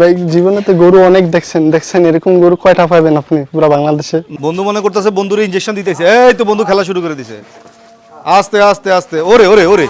ভাই, জীবনে তো গরু অনেক দেখছেন দেখছেন, এরকম গরু কয়টা আপনি পুরো বাংলাদেশে? বন্ধু মনে ইনজেকশন দিতেছে। এই তো বন্ধু খেলা শুরু করে দিছে। আস্তে আস্তে আস্তে। ওরে ওরে ওরে।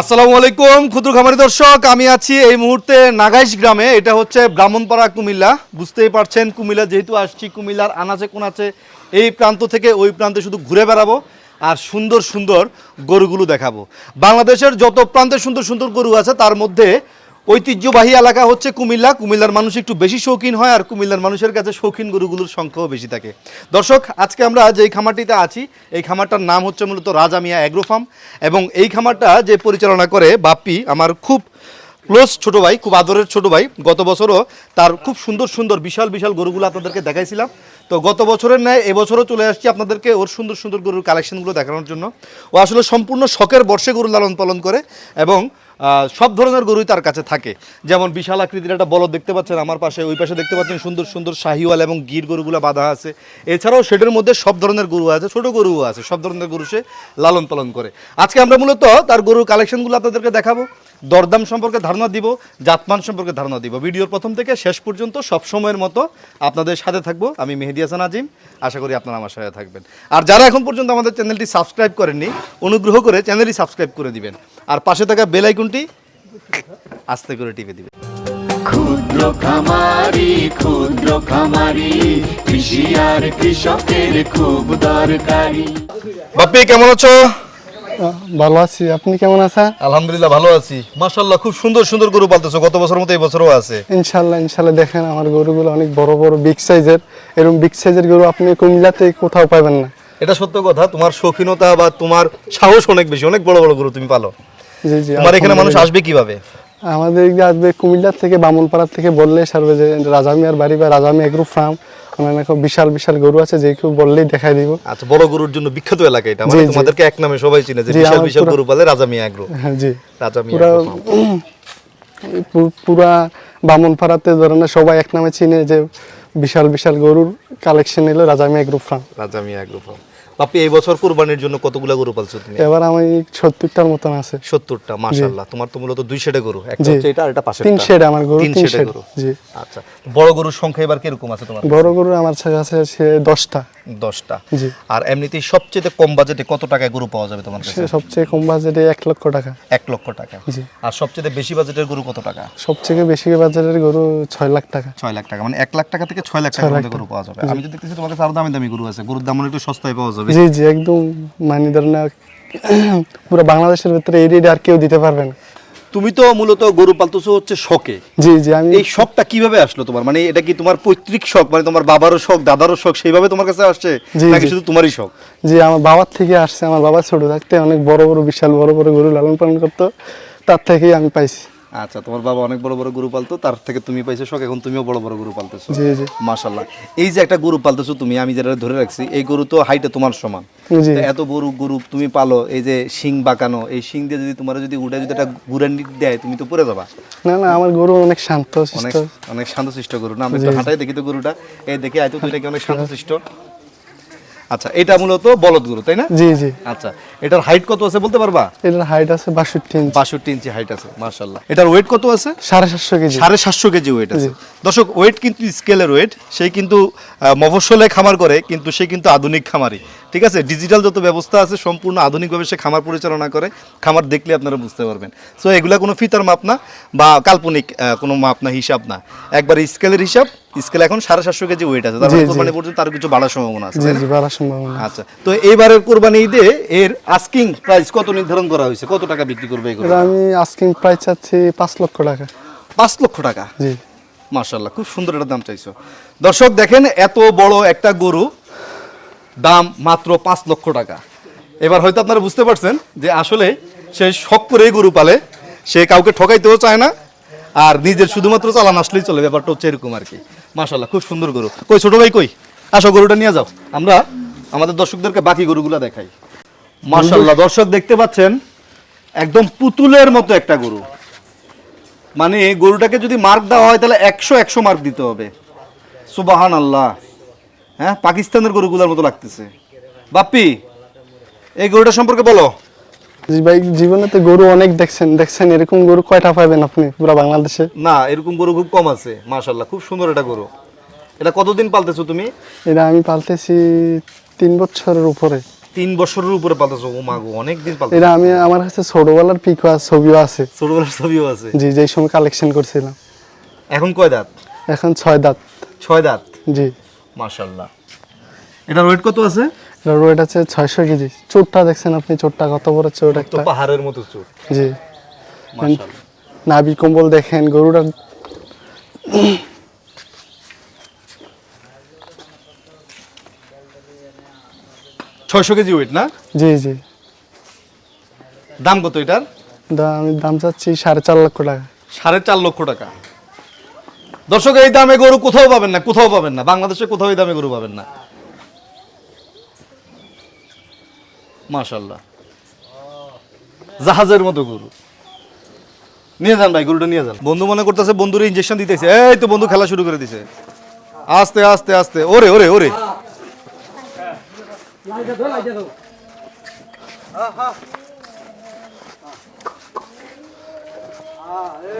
আসসালামু আলাইকুম, ক্ষুদ্র খামারি দর্শক, আমি আছি এই মুহূর্তে নাগাইশ গ্রামে। এটা হচ্ছে ব্রাহ্মণপাড়া কুমিল্লা। বুঝতেই পারছেন, কুমিল্লা যেহেতু আসছি, কুমিল্লার আনাচে কোনাচে এই প্রান্ত থেকে ওই প্রান্তে শুধু ঘুরে বেড়াবো আর সুন্দর সুন্দর গরুগুলো দেখাবো। বাংলাদেশের যত প্রান্তে সুন্দর সুন্দর গরু আছে, তার মধ্যে ঐতিহ্যবাহী এলাকা হচ্ছে কুমিল্লা। কুমিল্লার মানুষ একটু বেশি শৌখিন হয় আর কুমিল্লার মানুষের কাছে শৌখিন গরুগুলোর সংখ্যাও বেশি থাকে। দর্শক, আজকে আমরা যেই খামারটিতে আছি, এই খামারটার নাম হচ্ছে মূলত রাজা মিয়া অ্যাগ্রো ফার্ম এবং এই খামারটা যে পরিচালনা করে বাপ্পি, আমার খুব ক্লোজ ছোট ভাই, খুব আদরের ছোট ভাই, গত বছরও তার খুব সুন্দর সুন্দর, বিশাল বিশাল গরুগুলো আপনাদেরকে দেখাইছিলাম। তো গত বছরের ন্যায় এবছরও চলে আসছি আপনাদেরকে ওর সুন্দর সুন্দর গরুর কালেকশনগুলো দেখানোর জন্য। ও আসলে সম্পূর্ণ শখের বর্ষে গরু লালন পালন করে এবং সব ধরনের গরুই তার কাছে থাকে। যেমন বিশাল আকৃতির একটা বলদ দেখতে পাচ্ছেন আমার পাশে, ওই পাশে দেখতে পাচ্ছেন সুন্দর সুন্দর শাহিওয়াল এবং গির গরুগুলো বাঁধা আছে। এছাড়াও সেটার মধ্যে সব ধরনের গরু আছে, ছোট গরুও আছে, সব ধরনের গরু সে লালন পালন করে। আজকে আমরা মূলত তার গরুর কালেকশনগুলো আপনাদেরকে দেখাবো, দরদাম সম্পর্কে ধারণা দিব, জাতমান সম্পর্কে ধারণা দিব। ভিডিওর প্রথম থেকে শেষ পর্যন্ত সব সময়ের মতো আপনাদের সাথে থাকব, আমি মেহেদি হাসান আজিম, আশা করি আপনারা আমার সাথে থাকবেন। আর যারা এখন পর্যন্ত আমাদের চ্যানেলটি সাবস্ক্রাইব করেননি, অনুগ্রহ করে চ্যানেলটি সাবস্ক্রাইব করে দিবেন। আর পাশে থাকা বেল আইকনটি আস্তে করে টিপে দিবেন ক্ষুদ্র খামারি ক্ষুদ্র খামারি কৃষি আর কৃষকের খুব দরকারি। বাপ্পি কেমন আছো? ভালো আছি। আপনি কেমন আছেন? আলহামদুলিল্লাহ ভালো আছি। মাশাল্লাহ খুব সুন্দর সুন্দর গরু পালতেছো। গত বছর মতো এই বছরও আছে। ইনশাল্লাহ ইনশাল্লাহ দেখেন আমার গরুগুলো অনেক বড় বড় বিগ সাইজের এরকম বিগ সাইজের গরু আপনি কুমিল্লাতে কোথাও পাবেন না। এটা সত্য কথা। তোমার শৌখিনতা বা তোমার সাহস অনেক বেশি। অনেক বড় বড় গরু তুমি পালো। জি জি তোমার এখানে মানুষ আসবে কীভাবে? আমাদের আসবে কুমিল্লা থেকে বামনপাড়া থেকে বললেই সারবে যে রাজামিয়ার বাড়ি বা রাজামিয়া এগ্রো ফার্ম বিশাল বিশাল গরু আছে যে কেউ বললেই দেখাই দিব। আচ্ছা বড় গরুর জন্য বিখ্যাত এলাকা এটা। মানে। তোমাদেরকে এক নামে সবাই চিনে যে বিশাল বিশাল গরু পালে রাজা মিয়া আগ্রো হ্যাঁ জি। রাজা মিয়া পুরা বামনপাড়াতে ধরনের সবাই এক নামে চিনে যে বিশাল বিশাল গরুর কালেকশন এলো রাজামিয়া এগ্রো ফার্ম রাজা মিয়া আগ্রো ফার্ম বাপি এই বছর কুরবানির জন্য কতগুলা গরু পালছো তুমি? এবার আমি সত্তরটার মতন আছে। সত্তরটা মাশাল্লাহ তোমার তো মূলত দুই শেডে গরু একটা হচ্ছে এটা আর এটা পাশে তিন শেড আমার গরু তিন শেডে গরু। জি। আচ্ছা বড় গরুর সংখ্যা এবার কীরকম আছে তোমার বড় গরু আমার কাছে আছে দশটা। দশটা। জি। আর এমনিতেই সবচেয়ে কম বাজেটে কত টাকায় গরু পাওয়া যাবে তোমার কাছে? সবচেয়ে কম বাজেটে এক লক্ষ টাকা। এক লক্ষ টাকা। জি। আর সবচেয়ে বেশি বাজেটের গরু কত টাকা? সবচেয়ে বেশি বাজারের গরু ছয় লাখ টাকা। ছয় লাখ টাকা মানে এক লাখ টাকা থেকে ছয় লাখ টাকার মধ্যে গরু পাওয়া যাবে। আমি তো দেখতেছি তোমার কাছে আরও দামি দামি গরু আছে গরুর দাম একটু সস্তায় পাওয়া যাবে। জি জি একদম মানে ধরেন না, পুরো বাংলাদেশের ভিতরে এই রেট আর কেউ দিতে পারবে না। তুমি তো মূলত গরু পালতেছো হচ্ছে শখে। জি জি আমি এই শখটা কীভাবে আসলো তোমার? মানে এটা কি তোমার পৈতৃক শখ? মানে তোমার বাবারও শখ দাদারও শখ সেইভাবে তোমার কাছে আসছে? নাকি শুধু তোমারই শখ? জি আমার বাবার থেকে আসছে আমার বাবা ছোট থাকতে অনেক বড় বড় বিশাল বড় বড় গরু লালন পালন করতো তার থেকেই আমি পাইছি। আচ্ছা তোমার বাবা অনেক বড় বড় গরু পালতো তার থেকে তুমি পাইছো শখ এখন তুমিও বড় বড় গরু পালতেছো। জি জি। মাশাল্লাহ এই যে একটা গরু পালতেছো তুমি আমি যেটা ধরে রাখছি এই গরু তো হাইটে তোমার সমান। জি এত বড় গরু তুমি পালো এই যে শিং বাঁকানো এই শিং দিয়ে যদি তোমার যদি উঠে যদি একটা গুড়ান দেয় তুমি তো পড়ে যাবা। না না আমার গরু অনেক শান্ত অনেক অনেক শান্তশিষ্ট গরু না? আমি তো হাঁটাই দেখি তো গরুটা। এই দেখে আয়তো তুই নাকি অনেক শান্তশিষ্ট। আচ্ছা এটা মূলত বলদ গরু তাই না? জি জি। আচ্ছা এটার হাইট কত আছে বলতে পারবা? এটার হাইট আছে বাষট্টি ইঞ্চ বাষট্টি ইঞ্চি হাইট আছে মার্শাল্লাহ এটার ওয়েট কত আছে? সাড়ে সাতশো কেজি। সাড়ে সাতশো কেজি ওয়েট আছে। দর্শক ওয়েট কিন্তু স্কেলের ওয়েট সেই কিন্তু মফস্বলে খামার করে কিন্তু সে কিন্তু আধুনিক খামারি ঠিক আছে? ডিজিটাল যত ব্যবস্থা আছে সম্পূর্ণ আধুনিকভাবে সে খামার পরিচালনা করে। খামার দেখলে আপনারা বুঝতে পারবেন। সো এগুলা কোনো ফিতার মাপ না বা কাল্পনিক কোনো মাপ না হিসাব না। একবার স্কেলের হিসাব স্কেল এখন সাড়ে সাতশো কেজি ওয়েট আছে। তার জি। কোরবানি পর্যন্ত তার কিছু বাড়ার সম্ভাবনা আছে জি বাড়ার সম্ভাবনা আচ্ছা তো এইবারের কোরবানি ঈদে এর আস্কিং প্রাইস কত নির্ধারণ করা হয়েছে? কত টাকা বিক্রি করবে এগুলো আমি আস্কিং প্রাইস চাচ্ছি পাঁচ লক্ষ টাকা। পাঁচ লক্ষ টাকা? জি। মার্শাল্লাহ খুব সুন্দর একটা দাম চাইছো। দর্শক দেখেন এত বড় একটা গরু দাম মাত্র পাঁচ লক্ষ টাকা। এবার হয়তো আপনারা বুঝতে পারছেন যে আসলে সে শখ করেই গরু পালে সে কাউকে ঠকাইতেও চায় না আর নিজের শুধুমাত্র চালান আসলেই চলে ব্যাপারটা হচ্ছে এরকম আর কি। মাশাল্লাহ খুব সুন্দর গরু। কই, ছোট ভাই কই? আসো, গরুটা নিয়ে যাও। আমরা আমাদের দর্শকদেরকে বাকি গরুগুলো দেখাই। মাশাল্লাহ দর্শক দেখতে পাচ্ছেন, একদম পুতুলের মতো একটা গরু। মানে গরুটাকে যদি মার্ক দেওয়া হয়, তাহলে একশো একশো মার্ক দিতে হবে। সুবাহান আল্লাহ হ্যাঁ পাকিস্তানের গরুগুলোর মতো লাগতেছে। বাপ্পি, এই গরুটা সম্পর্কে বলো। জি ভাই জীবনে তো গরু অনেক দেখছেন দেখছেন এরকম গরু কয়টা পাবেন আপনি পুরো বাংলাদেশে? না এরকম গরু খুব কম আছে মাশাল্লাহ খুব সুন্দর এটা গরু। এটা কতদিন পালতেছো তুমি? এটা আমি পালতেছি তিন বছরের উপরে। তিন বছরের উপরে পালতেছো? ও মা গো অনেক দিন পালতেছো। এটা আমি আমার কাছে ছোটবেলার পিকো আছে ছবিও আছে। ছোটবেলার ছবিও আছে? জি যেই সময় কালেকশন করছিলাম। এখন কয় দাঁত? এখন ছয় দাঁত। ছয় দাঁত? জি। মাশাল্লাহ এটা ওয়েট কত আছে? ওয়েট আছে ছয়শো কেজি। চোটটা দেখছেন আপনি চোটটা কত বড় তো একটা। পাহাড়ের মতো চোখ জি। নাভি কম্বল দেখেন গরুটা ছয়শো কেজি ওয়েট না? জি জি। দাম কত এটার? আমি দাম চাচ্ছি সাড়ে চার লক্ষ টাকা। সাড়ে চার লক্ষ টাকা। দর্শক এই দামে গরু কোথাও পাবেন না কোথাও পাবেন না। বাংলাদেশে কোথাও এই দামে গরু পাবেন না। মাশাল্লাহ জাহাজের মতো গরু। নিয়ে যান ভাই গরুটা নিয়ে যান। বন্ধু মনে করতেছে বন্ধুর ইঞ্জেকশন দিতেছে। এই তো বন্ধু খেলা শুরু করে দিছে। আস্তে আস্তে আস্তে। ওরে ওরে ওরে।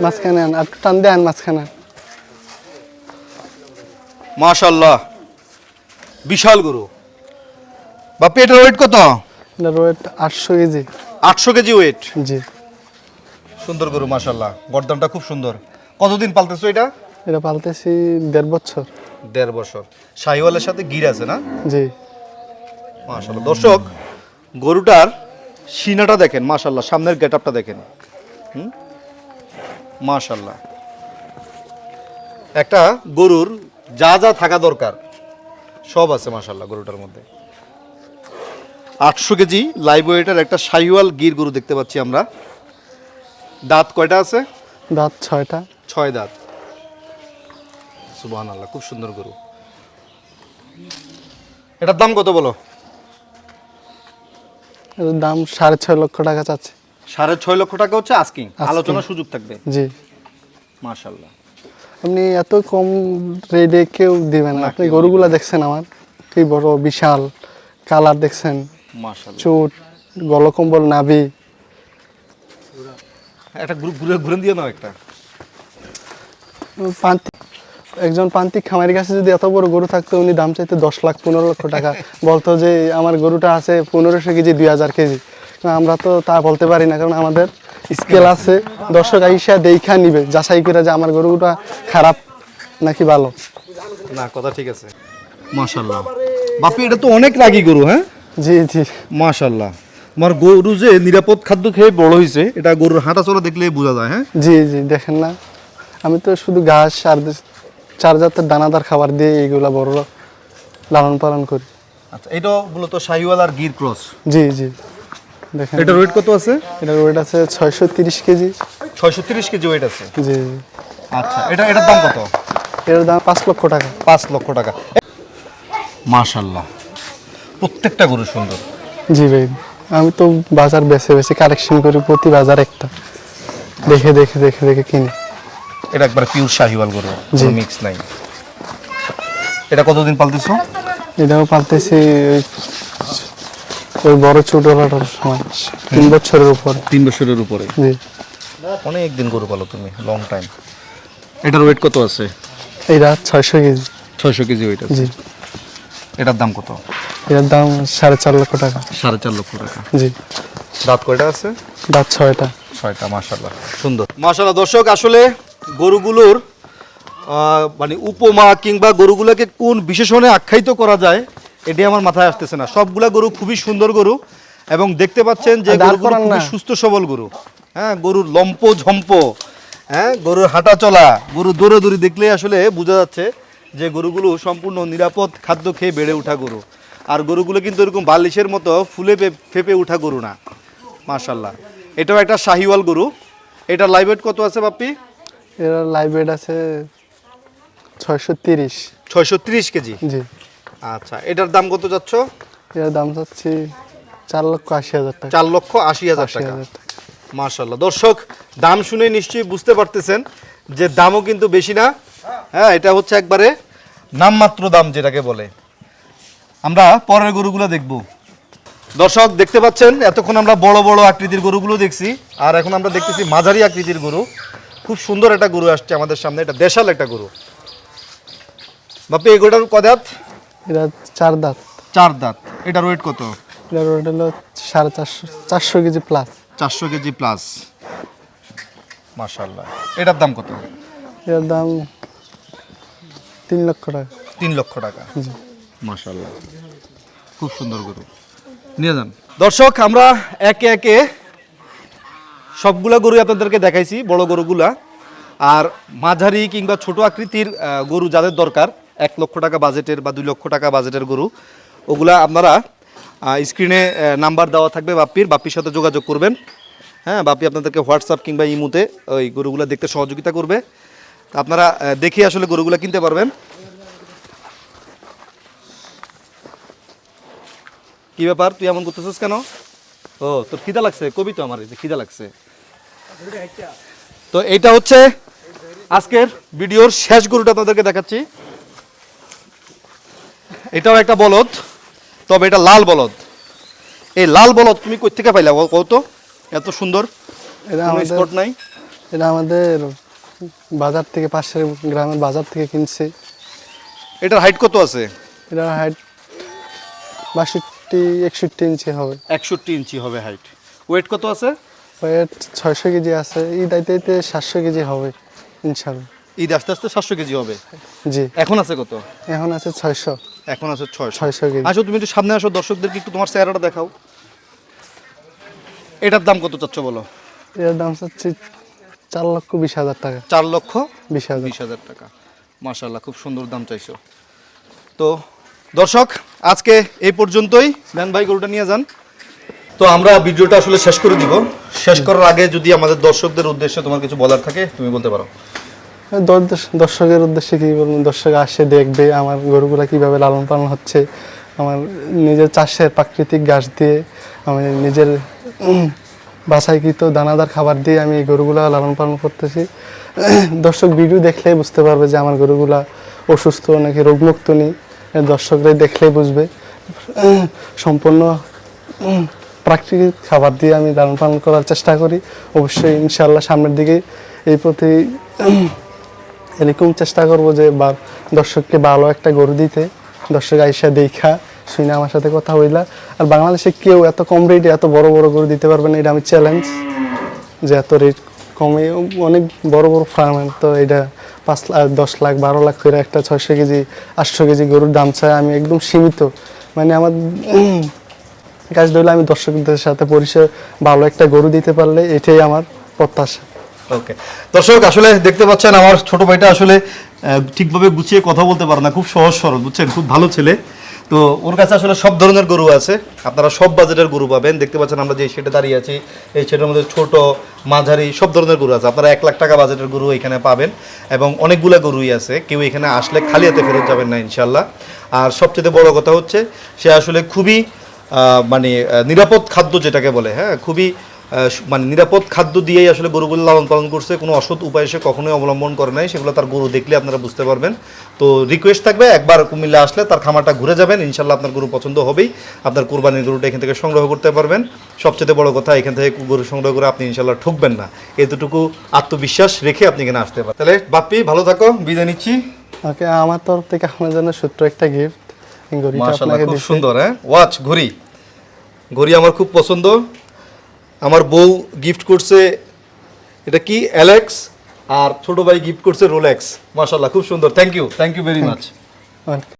মাঝখানে আন আর একটু টান দেন মাঝখানে। মাশাল্লাহ বিশাল গরু। বাপি এটার ওয়েট কত? এটা ওয়েট আটশো কেজি। আটশো কেজি ওয়েট জি। সুন্দর গরু মাশাল্লাহ গরদামটা খুব সুন্দর। কতদিন পালতেছো এটা? এটা পালতেছি দেড় বছর। দেড় বছর। শাহিওয়ালের সাথে গির আছে না? জি। মাশাল্লাহ দর্শক গরুটার সিনাটা দেখেন মাশাল্লাহ সামনের গেট আপটা দেখেন। হুম? মাশাল্লাহ একটা গরুর যা যা থাকা দরকার সব আছে মাশাল্লাহ গরুটার মধ্যে। আটশো কেজি লাইভ ওয়েটের একটা সাইওয়াল গির গরু দেখতে পাচ্ছি আমরা। দাঁত কয়টা আছে? দাঁত ছয়টা। ছয় দাঁত। সুবাহ আল্লাহ খুব সুন্দর গরু। এটার দাম কত বলো? দাম সাড়ে ছয় লক্ষ টাকা চাচ্ছে। সাড়ে ছয় লক্ষ টাকা হচ্ছে আস্কিং আলোচনার সুযোগ থাকবে। জি। মাশাল্লাহ আপনি এত কম রেটে কেউ দিবেন আপনি গরুগুলা দেখছেন আমার। কি বড় বিশাল কালার দেখছেন। চোট গলকম্বল নাভি। একটা গ্রুপ ঘুরে ঘুরে দিয়ে নাও একটা। একজন প্রান্তিক খামারের কাছে যদি এত বড় গরু থাকতো উনি দাম চাইতে দশ লাখ পনেরো লক্ষ টাকা। বলতো যে আমার গরুটা আছে পনেরোশো কেজি দুই হাজার কেজি। আমরা তো তা বলতে পারি না কারণ আমাদের স্কেল আছে। দর্শক আইসা দেখা নিবে যাচাই করে যে আমার গরুটা খারাপ নাকি ভালো। না কথা ঠিক আছে। মাশাল্লাহ বাপি এটা তো অনেক রাগী গরু হ্যাঁ? জি জি। মাশাল্লাহ আমার গরু যে নিরাপদ খাদ্য খেয়ে বড় হয়েছে এটা গরুর হাঁটা চলা দেখলে বোঝা যায় হ্যাঁ? জি জি দেখেন না। আমি তো শুধু ঘাস আর চার জাতের দানাদার খাবার দিয়ে এইগুলা বড় লালন পালন করি। আচ্ছা এটা মূলত শাহিওয়াল আর গির ক্রস? জি জি। দেখেন। এটার ওয়েট কত আছে? এটার ওয়েট আছে ছয়শো তিরিশ কেজি। ছয়শো তিরিশ কেজি ওয়েট আছে? জি জি। আচ্ছা এটা এটার দাম কত? এটার দাম পাঁচ লক্ষ টাকা। পাঁচ লক্ষ টাকা। মাশাল্লাহ প্রত্যেকটা গরু সুন্দর। জি ভাই আমি তো বাজার বেছে বেছে কালেকশন করি প্রতি বাজার একটা। দেখে দেখে দেখে দেখে কিনি। এটা একবার পিওর শাহিওয়াল গরু জি। মিক্স নাই। এটা কতদিন পালতেছো? এটাও পালতেছি ওই- বড় ছোটলাটার সময় তিন বছরের উপর। তিন বছরের উপরে? জি। অনেক দিন গরু পালো তুমি লং টাইম এটার ওয়েট কত আছে? এইটা ছয়শো কেজি। ছয়শো কেজি ওয়েট আছে। জি। এটার দাম কত? এটার দাম সাড়ে চার লক্ষ টাকা। সাড়ে চার লক্ষ টাকা। জি। দাঁত কয়টা আছে? দাঁত ছয়টা। ছয়টা মাশাল্লাহ সুন্দর। মাশাল্লাহ দর্শক আসলে গরুগুলোর মানে উপমা কিংবা গরুগুলোকে কোন বিশেষণে আখ্যায়িত করা যায় এটি আমার মাথায় আসতেছে না। সবগুলা গরু খুবই সুন্দর গরু এবং দেখতে পাচ্ছেন যে গরুগুলো খুবই সুস্থ সবল গরু। হ্যাঁ গরুর লম্প ঝম্প হ্যাঁ গরুর হাঁটা চলা গরু দৌড়াদৌড়ি দেখলে আসলে বোঝা যাচ্ছে যে গরুগুলো সম্পূর্ণ নিরাপদ খাদ্য খেয়ে বেড়ে ওঠা গরু। আর গরুগুলো কিন্তু এরকম বালিশের মতো ফুলে ফেপে উঠা গরু না। মাশাল্লাহ এটাও একটা শাহিওয়াল গরু। এটা লাইভ ওয়েট কত আছে বাপ্পি? এর লাইভ ওয়েট আছে ছয়শো তিরিশ। ছয়শো তিরিশ কেজি? জি। আচ্ছা এটার দাম কত যাচ্ছ? এর দাম চাচ্ছি চার লক্ষ আশি হাজার টাকা। চার লক্ষ আশি হাজার আশি টাকা। হাজার টাকা। মার্শাল্লাহ দর্শক দাম শুনে নিশ্চয়ই বুঝতে পারতেছেন যে দামও কিন্তু বেশি না হ্যাঁ এটা হচ্ছে একবারে নামমাত্র দাম যেটাকে বলে। আমরা পরের গরুগুলো দেখব। দর্শক দেখতে পাচ্ছেন এতক্ষণ আমরা বড় বড় আকৃতির গরুগুলো দেখছি আর এখন আমরা দেখতেছি মাঝারি আকৃতির গরু। খুব সুন্দর একটা গরু আসছে আমাদের সামনে এটা দেশাল একটা গরু। বাপি এই গরুটার কদাত এটা চার দাঁত। চার দাঁত। এটার ওয়েট কত? এটার ওয়েট হলো সাড়ে চারশো চারশো কেজি প্লাস চারশো কেজি প্লাস মার্শাল্লাহ এটার দাম কত? এর দাম তিন লক্ষ টাকা। তিন লক্ষ টাকা। মাশাল্লাহ খুব সুন্দর গরু। নিয়ে যান। দর্শক আমরা একে একে সবগুলা গরু আপনাদেরকে দেখাইছি বড় গরুগুলা। আর মাঝারি কিংবা ছোট আকৃতির গরু যাদের দরকার এক লক্ষ টাকা বাজেটের বা দুই লক্ষ টাকা বাজেটের গরু ওগুলা আপনারা স্ক্রিনে নাম্বার দেওয়া থাকবে বাপ্পির। বাপ্পির সাথে যোগাযোগ করবেন। হ্যাঁ বাপি আপনাদেরকে হোয়াটসঅ্যাপ কিংবা ইমুতে ওই গরুগুলা দেখতে সহযোগিতা করবে। আপনারা দেখে আসলে গরুগুলা কিনতে পারবেন। কি ব্যাপার? তুই এমন করতেছিস কেন? ও তোর খিদা লাগছে? কবি তো আমার খিদা লাগছে। তো এইটা হচ্ছে আজকের ভিডিওর শেষ গরুটা আপনাদেরকে দেখাচ্ছি। এটাও একটা বলদ তবে এটা লাল বলদ। এই লাল বলদ তুমি কই থেকে পাইলা? বল- কও তো এত সুন্দর। এটা আমাদের স্পট নাই? এটা আমাদের বাজার থেকে পাশের গ্রামের বাজার থেকে কিনছি। এটার হাইট কত আছে? এটার হাইট বাষট্টি একষট্টি ইঞ্চি হবে। একষট্টি ইঞ্চি হবে হাইট ওয়েট কত আছে? ওয়েট ছয়শো কেজি আছে। এই দায়িত্বে সাতশো কেজি হবে ইনশাল্লাহ ঈদ আস্তে আস্তে সাতশো কেজি হবে? জি। এখন আছে কত? এখন আছে ছয়শো। এখন আছে ছয়শো। ছয়শো কেজি। আসো তুমি একটু সামনে আসো দর্শকদেরকে একটু তোমার চেহারাটা দেখাও। এটার দাম কত চাচ্ছ বলো? এটার দাম হচ্ছে চার লক্ষ বিশ হাজার টাকা। চার লক্ষ বিশ হাজার। বিশ হাজার টাকা। মাশাল্লাহ খুব সুন্দর দাম চাইছো। তো দর্শক আজকে এই পর্যন্তই। দেন ভাই গরুটা নিয়ে যান। তো আমরা ভিডিওটা আসলে শেষ করে দিব। শেষ করার আগে যদি আমাদের দর্শকদের উদ্দেশ্যে তোমার কিছু বলার থাকে তুমি বলতে পারো। দর- দর্শকের উদ্দেশ্যে কী বলব? দর্শক আসে দেখবে আমার গরুগুলা কীভাবে লালন পালন হচ্ছে। আমার নিজের চাষের প্রাকৃতিক ঘাস দিয়ে আমি নিজের উম, বাছাইকৃত দানাদার খাবার দিয়ে আমি এই গরুগুলা লালন পালন করতেছি। দর্শক ভিডিও দেখলেই বুঝতে পারবে যে আমার গরুগুলা অসুস্থ নাকি রোগমুক্ত নেই। দর্শকরাই দেখলেই বুঝবে। সম্পূর্ণ প্রাকৃতিক খাবার দিয়ে আমি লালন পালন করার চেষ্টা করি। অবশ্যই ইনশাল্লাহ সামনের দিকে এই প্রতি এরকম চেষ্টা করব যে বা দর্শককে ভালো একটা গরু দিতে। দর্শক আইসা দেখা। শুনে আমার সাথে কথা হইলা। আর বাংলাদেশে কেউ এত কম রেট এত বড় বড় গরু দিতে পারবে না, এটা আমি চ্যালেঞ্জ যে এত রেট কমে। অনেক বড় বড় ফার্ম তো এটা পাঁচ লাখ দশ লাখ, বারো লাখ করে একটা ছয়শো কেজি, আটশো কেজি গরুর দাম চাই আমি একদম সীমিত। মানে আমার কাজ ধরলে আমি দর্শকদের সাথে পরিচয়, ভালো একটা গরু দিতে পারলে এটাই আমার প্রত্যাশা। ওকে দর্শক, আসলে দেখতে পাচ্ছেন আমার ছোট ভাইটা আসলে ঠিকভাবে গুছিয়ে কথা বলতে পারে না। খুব সহজ সরল, বুঝছেন? খুব ভালো ছেলে। তো ওর কাছে আসলে সব ধরনের গরু আছে। আপনারা সব বাজেটের গরু পাবেন। দেখতে পাচ্ছেন আমরা যে শেডে দাঁড়িয়ে আছি, এই শেডের মধ্যে ছোট, মাঝারি সব ধরনের গরু আছে। আপনারা এক লাখ টাকা বাজেটের গরু এখানে পাবেন এবং অনেকগুলো গরুই আছে। কেউ এখানে আসলে খালি হাতে ফেরত যাবেন না ইনশাল্লাহ আর সবচেয়ে বড় কথা হচ্ছে, সে আসলে খুবই মানে নিরাপদ খাদ্য যেটাকে বলে হ্যাঁ খুবই মানে নিরাপদ খাদ্য দিয়েই আসলে গরুগুলো লালন পালন করছে। কোনো অসৎ উপায় সে কখনোই অবলম্বন করে নাই। সেগুলো তার গরু দেখলে আপনারা বুঝতে পারবেন। তো রিকোয়েস্ট থাকবে একবার কুমিল্লা আসলে তার খামারটা ঘুরে যাবেন। ইনশাল্লাহ আপনার গরু পছন্দ হবেই। আপনার কুরবানির গরুটা এখান থেকে সংগ্রহ করতে পারবেন। সবচেয়ে বড় কথা এখান থেকে গরু সংগ্রহ করে আপনি ইনশাল্লাহ ঠকবেন না। এতটুকু আত্মবিশ্বাস রেখে আপনি এখানে আসতে পারেন। তাহলে বাপ্পি ভালো থাকো বিদায় নিচ্ছি। ওকে আমার তরফ থেকে আপনার জন্য ছোট্ট একটা গিফট আপনাকে খুব সুন্দর হ্যাঁ? ওয়াচ ঘড়ি। ঘড়ি আমার খুব পছন্দ। আমার বউ গিফট করছে এটা কি অ্যালেক্স আর ছোট ভাই গিফট করছে রোলেক্স মাশাল্লাহ খুব সুন্দর। Thank you thank you very much